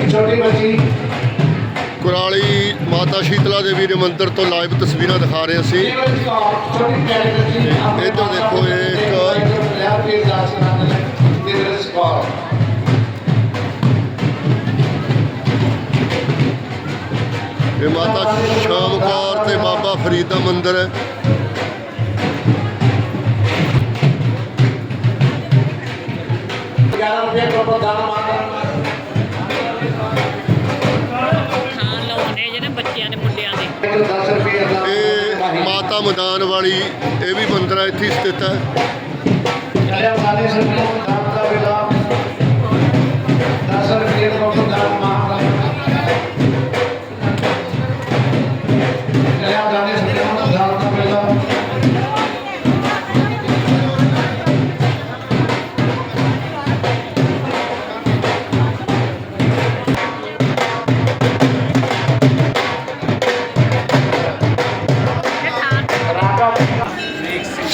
ਛੋਟੀ ਬੱਚੀ। ਕੁਰਾਲੀ ਮਾਤਾ ਸ਼ੀਤਲਾ ਦੇਵੀ ਦੇ ਮੰਦਿਰ ਤੋਂ ਲਾਈਵ ਤਸਵੀਰਾਂ ਦਿਖਾ ਰਹੇ ਬੱਚੀ ਇੱਧਰ ਦੇਖੋ ਇਹ ਇੱਕ- ਇਹ ਮਾਤਾ ਸ਼ਾਮ ਕੌਰ ਤੇ ਬਾਬਾ ਫਰੀਦ ਦਾ ਮੰਦਿਰ ਹੈ। ਗਿਆਰਾਂ ਰੁਪਏ ਕੋਲ ਦਾਨ ਮਾਤਾ। ਬੱਚਿਆਂ ਦੇ ਮੁੰਡਿਆਂ ਦੇ। ਇਹ ਮਾਤਾ ਮੈਦਾਨ ਵਾਲੀ, ਇਹ ਵੀ ਮੰਦਿਰ ਹੈ ਇੱਥੇ ਸਥਿਤ ਹੈ।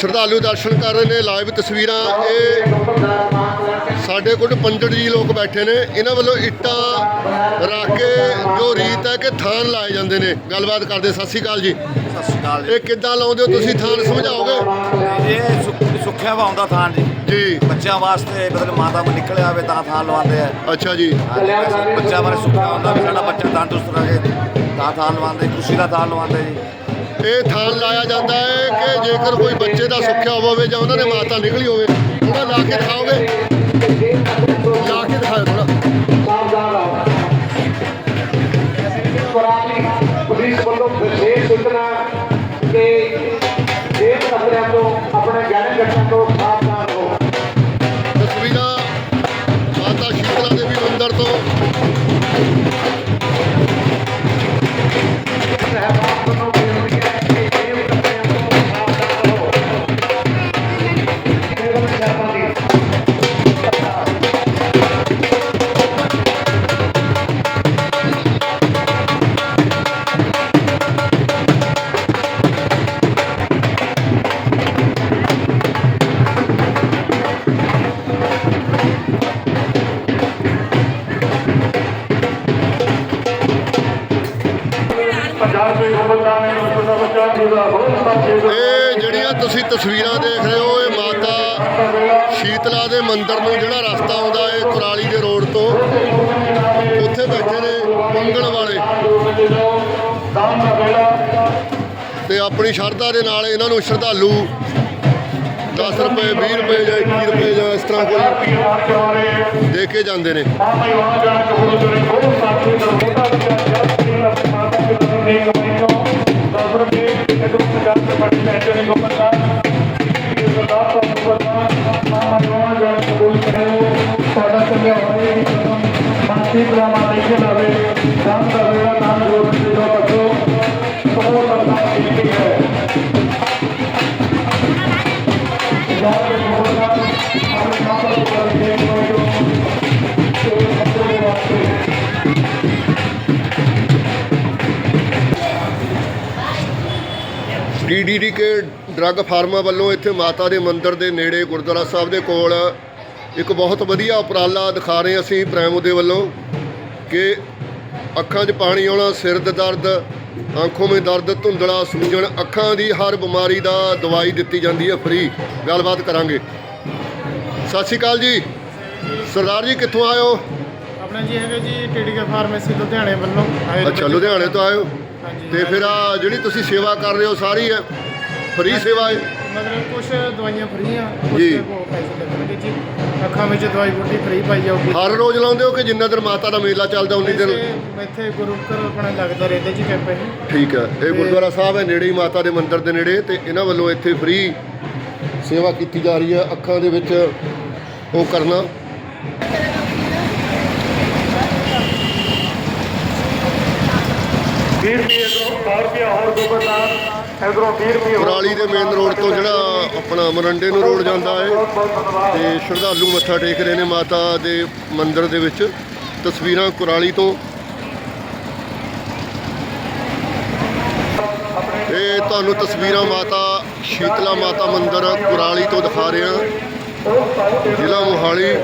ਸ਼ਰਧਾਲੂ ਦਰਸ਼ਨ ਕਰ ਰਹੇ ਨੇ ਲਾਈਵ ਤਸਵੀਰਾਂ। ਇਹ ਸਾਡੇ ਕੋਲ ਪੰਡਤ ਜੀ ਲੋਕ ਬੈਠੇ ਨੇ। ਇਹਨਾਂ ਵੱਲੋਂ ਇੱਟਾਂ ਰੱਖ ਕੇ ਜੋ ਰੀਤ ਹੈ ਕਿ ਥਾਨ ਲਾਏ ਜਾਂਦੇ ਨੇ। ਗੱਲਬਾਤ ਕਰਦੇ ਸਤਿ ਸ਼੍ਰੀ ਅਕਾਲ ਜੀ। ਸਤਿ ਸ਼੍ਰੀ ਅਕਾਲ ਇਹ ਕਿੱਦਾਂ ਲਾਉਂਦੇ ਹੋ ਤੁਸੀਂ ਥਾਨ ਸਮਝਾਓਗੇ? ਇਹ ਸੁੱਖਿਆ ਵਾ ਹੁੰਦਾ ਥਾਨ ਜੀ। ਜੀ। ਬੱਚਿਆਂ ਵਾਸਤੇ ਮਤਲਬ ਮਾਤਾ ਨੂੰ ਨਿਕਲਿਆ ਹੋਵੇ ਤਾਂ ਥਾਨ ਲਵਾਉਂਦੇ ਆ। ਅੱਛਾ ਜੀ। ਬੱਚਿਆਂ ਬਾਰੇ ਸੁੱਖਿਆ ਹੁੰਦਾ ਵੀ ਸਾਡਾ ਬੱਚਾ ਤੰਦਰੁਸਤ ਰਹੇ ਤਾਂ ਥਾਨ ਲਵਾਉਂਦੇ ਖੁਸ਼ੀ ਦਾ ਥਾਨ ਲਵਾਉਂਦੇ ਜੀ। ਇਹ ਥਾਨ ਲਾਇਆ ਜਾਂਦਾ ਹੈ ਕਿ ਜੇਕਰ ਕੋਈ ਬੱਚੇ ਦਾ ਸੁੱਖਿਆ ਹੋਵੇ ਜਾਂ ਉਹਨਾਂ ਦੇ ਮਾਤਾ ਨਿਕਲੀ ਹੋਵੇ ਥੋੜਾ ਲਾ ਕੇ ਦਿਖਾਓਗੇ? ਲਾ ਕੇ ਦਿਖਾਓ ਥੋੜਾ ਸਾਵਧਾਨ ਰਹੋ ਕੁਰਾਨੀ ਪੁਲਿਸ ਵੱਲੋਂ ਵਿਸ਼ੇਸ਼ ਸੂਚਨਾ ਕਿ ਇਹ ਖਤਰਿਆਂ ਤੋਂ ਆਪਣੇ ਗਿਆਨੀ ਗੱਟਾਂ ਤੋਂ ਸਾਵਧਾਨ ਰਹੋ। ਤਸਵੀਰਾਂ ਮਾਤਾ ਸ਼ੀਤਲਾ ਦੇਵੀ ਮੰਦਿਰ ਤੋਂ ਇਹ ਜਿਹੜੀਆਂ ਤੁਸੀਂ ਤਸਵੀਰਾਂ ਦੇਖ ਰਹੇ ਹੋ ਇਹ ਮਾਤਾ ਸ਼ੀਤਲਾ ਦੇ ਮੰਦਿਰ ਨੂੰ ਜਿਹੜਾ ਰਸਤਾ ਆਉਂਦਾ ਹੈ ਕੁਰਾਲੀ ਦੇ ਰੋਡ ਤੋਂ ਉੱਥੇ ਬੈਠੇ ਨੇ ਮੰਗਣ ਵਾਲੇ। ਤੇ ਆਪਣੀ ਸ਼ਰਧਾ ਦੇ ਨਾਲ ਇਹਨਾਂ ਨੂੰ ਸ਼ਰਧਾਲੂ 10 ਰੁਪਏ 20 ਰੁਪਏ ਜਾਂ 21 ਰੁਪਏ ਜਾਂ ਇਸ ਤਰ੍ਹਾਂ ਕੋਈ ਦੇ ਕੇ ਜਾਂਦੇ ਨੇ। ਡੀਡੀਡੀ ਕੇ ਡਰੱਗ ਫਾਰਮਾ ਵੱਲੋਂ ਇੱਥੇ ਮਾਤਾ ਦੇ ਮੰਦਿਰ ਦੇ ਨੇੜੇ ਗੁਰਦੁਆਰਾ ਸਾਹਿਬ ਦੇ ਕੋਲ ਇੱਕ ਬਹੁਤ ਵਧੀਆ ਉਪਰਾਲਾ ਦਿਖਾ ਰਹੇ ਅਸੀਂ ਪ੍ਰੈਮੋ ਦੇ ਵੱਲੋਂ ਕਿ ਅੱਖਾਂ 'ਚ ਪਾਣੀ ਆਉਣਾ ਸਿਰ ਦੇ ਦਰਦ ਆਂਖੋਂ ਮੇ ਦਰਦ ਧੁੰਦਲਾ ਸੂਜਣ ਅੱਖਾਂ ਦੀ ਹਰ ਬਿਮਾਰੀ ਦਾ ਦਵਾਈ ਦਿੱਤੀ ਜਾਂਦੀ ਹੈ ਫ੍ਰੀ ਗੱਲਬਾਤ ਕਰਾਂਗੇ। ਸਤਿ ਸ਼੍ਰੀ ਅਕਾਲ ਜੀ। ਸਰਦਾਰ ਜੀ ਕਿੱਥੋਂ ਹੋ? ਆਪਣਾ ਜੀ ਹੈਗਾ ਜੀ ਟੀਡੀਕੇ ਫਾਰਮੇਸੀ ਲੁਧਿਆਣੇ ਵੱਲੋਂ। ਆਏ ਅੱਛਾ ਲੁਧਿਆਣੇ ਤੋਂ ਹਾਂਜੀ ਤੇ ਫਿਰ ਆ ਜਿਹੜੀ ਤੁਸੀਂ ਸੇਵਾ ਕਰ ਰਹੇ ਹੋ ਸਾਰੀ ਹੈ ਫ੍ਰੀ ਸੇਵਾ ਹੈ? ਮਤਲਬ ਕੁਝ ਦਵਾਈਆਂ ਫ੍ਰੀ ਆ ਕੁਛ ਜੀ। ਕੋ ਪੈਸੇ ਲੱਗਣਗੇ ਜੀ। ਅੱਖਾਂ ਵਿੱਚ ਦਵਾਈ ਬੂਟੀ ਫ੍ਰੀ ਪਾਈ ਜਾਊਗੀ। ਹਰ ਰੋਜ਼ ਲਾਉਂਦੇ ਹੋ ਕਿ ਜਿੰਨਾ ਦਿਨ ਮਾਤਾ ਦਾ ਮੇਲਾ ਚੱਲਦਾ ਉਨੀ ਦਿਨ? ਵੈਸੇ ਇੱਥੇ ਗੁਰੂ ਘਰ ਆਪਣਾ ਲੱਗਦਾ ਰਹਿੰਦਾ ਜੀ ਕੈਂਪ। ਇਹ ਠੀਕ ਹੈ। ਇਹ ਗੁਰਦੁਆਰਾ ਸਾਹਿਬ ਹੈ ਨੇੜੇ ਹੀ ਮਾਤਾ ਦੇ ਮੰਦਿਰ ਦੇ ਨੇੜੇ ਤੇ ਇਹਨਾਂ ਵੱਲੋਂ ਇੱਥੇ ਫ੍ਰੀ ਸੇਵਾ ਕੀਤੀ ਜਾ ਰਹੀ ਹੈ। ਅੱਖਾਂ ਦੇ ਵਿੱਚ ਉਹ ਕਰਨਾ। ਕੁਰਾਲੀ ਦੇ ਮੇਨ ਰੋਡ ਤੋਂ ਜਿਹੜਾ ਆਪਣਾ ਮਰੰਡੇ ਨੂੰ ਰੋਡ ਜਾਂਦਾ ਹੈ ਤੇ ਸ਼ਰਧਾਲੂ ਮੱਥਾ ਟੇਕ ਰਹੇ ਨੇ ਮਾਤਾ ਦੇ ਮੰਦਿਰ ਦੇ ਵਿੱਚ। ਤਸਵੀਰਾਂ ਕੁਰਾਲੀ ਤੋਂ। ਇਹ ਤੁਹਾਨੂੰ ਤਸਵੀਰਾਂ ਮਾਤਾ ਸ਼ੀਤਲਾ ਮਾਤਾ ਮੰਦਿਰ ਕੁਰਾਲੀ ਤੋਂ ਦਿਖਾ ਰਹੇ ਹਾਂ। ਜ਼ਿਲ੍ਹਾ ਮੋਹਾਲੀ।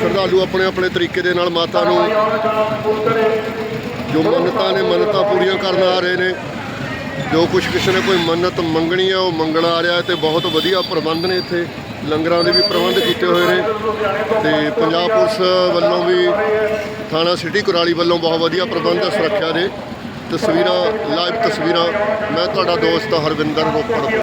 ਸ਼ਰਧਾਲੂ ਆਪਣੇ ਆਪਣੇ ਤਰੀਕੇ ਦੇ ਨਾਲ ਮਾਤਾ ਨੂੰ ਜੋ ਮੰਨਤਾਂ ਨੇ ਮੰਨਤਾਂ ਪੂਰੀਆਂ ਕਰਨ ਆ ਰਹੇ ਨੇ, ਜੋ ਕੁਝ ਕਿਸੇ ਨੇ ਕੋਈ ਮੰਨਤ ਮੰਗਣੀ ਆ, ਉਹ ਮੰਗਣ ਆ ਰਿਹਾ ਹੈ ਤੇ ਬਹੁਤ ਵਧੀਆ ਪ੍ਰਬੰਧ ਨੇ ਇੱਥੇ। ਲੰਗਰਾਂ ਦੇ ਵੀ ਪ੍ਰਬੰਧ ਕੀਤੇ ਹੋਏ ਨੇ ਤੇ ਪੰਜਾਬ ਪੁਲਿਸ ਵੱਲੋਂ ਵੀ ਥਾਣਾ ਸਿਟੀ ਕੁਰਾਲੀ ਵੱਲੋਂ ਬਹੁਤ ਵਧੀਆ ਪ੍ਰਬੰਧ ਹੈ ਸੁਰੱਖਿਆ ਦੇ ਤਸਵੀਰਾਂ, ਲਾਈਵ ਤਸਵੀਰਾਂ। ਮੈਂ ਤੁਹਾਡਾ ਦੋਸਤ ਹਰਵਿੰਦਰ ਰੋਪੜ।